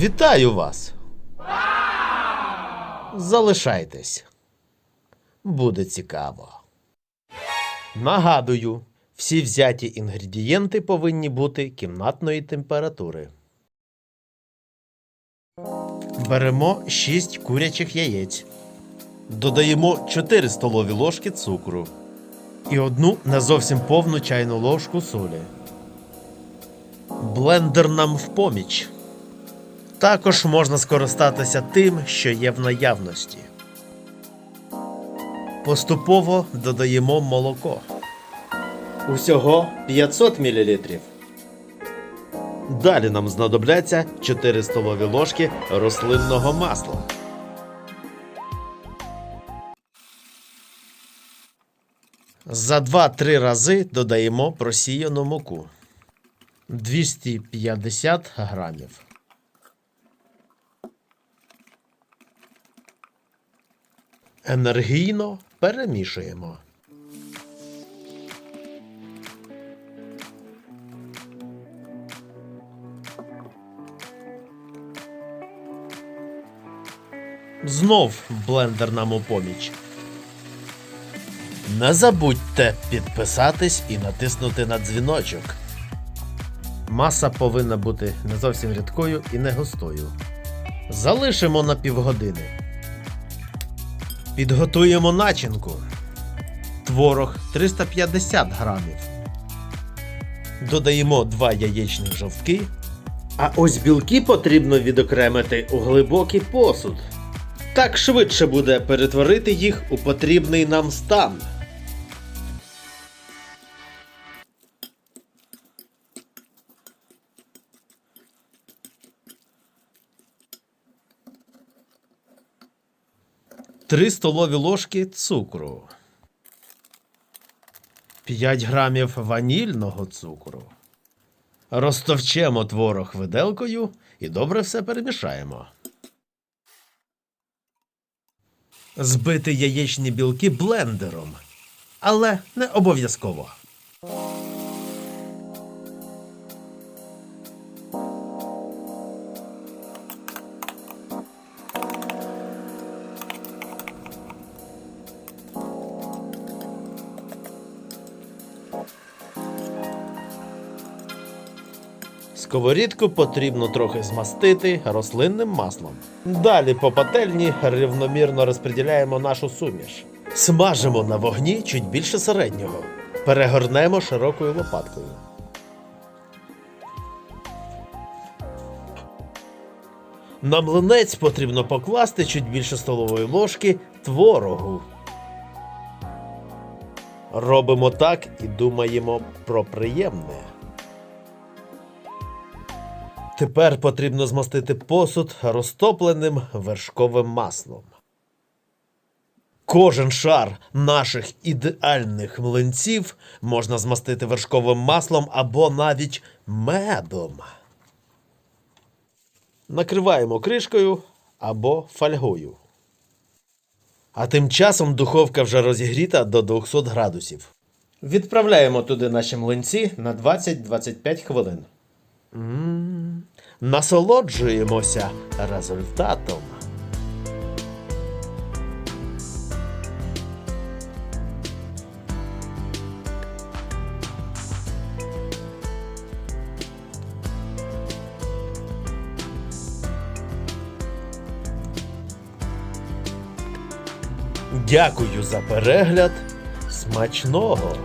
Вітаю вас! Залишайтесь. Буде цікаво. Нагадую, всі взяті інгредієнти повинні бути кімнатної температури. Беремо 6 курячих яєць. Додаємо 4 столові ложки цукру і одну не зовсім повну чайну ложку солі. Блендер нам в поміч. Також можна скористатися тим, що є в наявності. Поступово додаємо молоко. Усього 500 мл. Далі нам знадобляться 4 столові ложки рослинного масла. За 2-3 рази додаємо просіяну муку 250 грамів. Енергійно перемішуємо. Знов блендер нам у поміч. Не забудьте підписатись і натиснути на дзвіночок. Маса повинна бути не зовсім рідкою і не густою. Залишимо на півгодини. Підготуємо начинку. Творог 350 грамів. Додаємо 2 яєчних жовтки. А ось білки потрібно відокремити у глибокий посуд. Так швидше буде перетворити їх у потрібний нам стан. Три столові ложки цукру. 5 грамів ванільного цукру. Розтовчемо творог виделкою і добре все перемішаємо. Збити яєчні білки блендером. Але не обов'язково. Сковорідку потрібно трохи змастити рослинним маслом. Далі по пательні рівномірно розподіляємо нашу суміш. Смажимо на вогні чуть більше середнього. Перегорнемо широкою лопаткою. На млинець потрібно покласти чуть більше столової ложки творогу. Робимо так і думаємо про приємне. Тепер потрібно змастити посуд розтопленим вершковим маслом. Кожен шар наших ідеальних млинців можна змастити вершковим маслом або навіть медом. Накриваємо кришкою або фольгою. А тим часом духовка вже розігріта до 200 градусів. Відправляємо туди наші млинці на 20-25 хвилин. М, Насолоджуємося результатом. Дякую за перегляд. Смачного!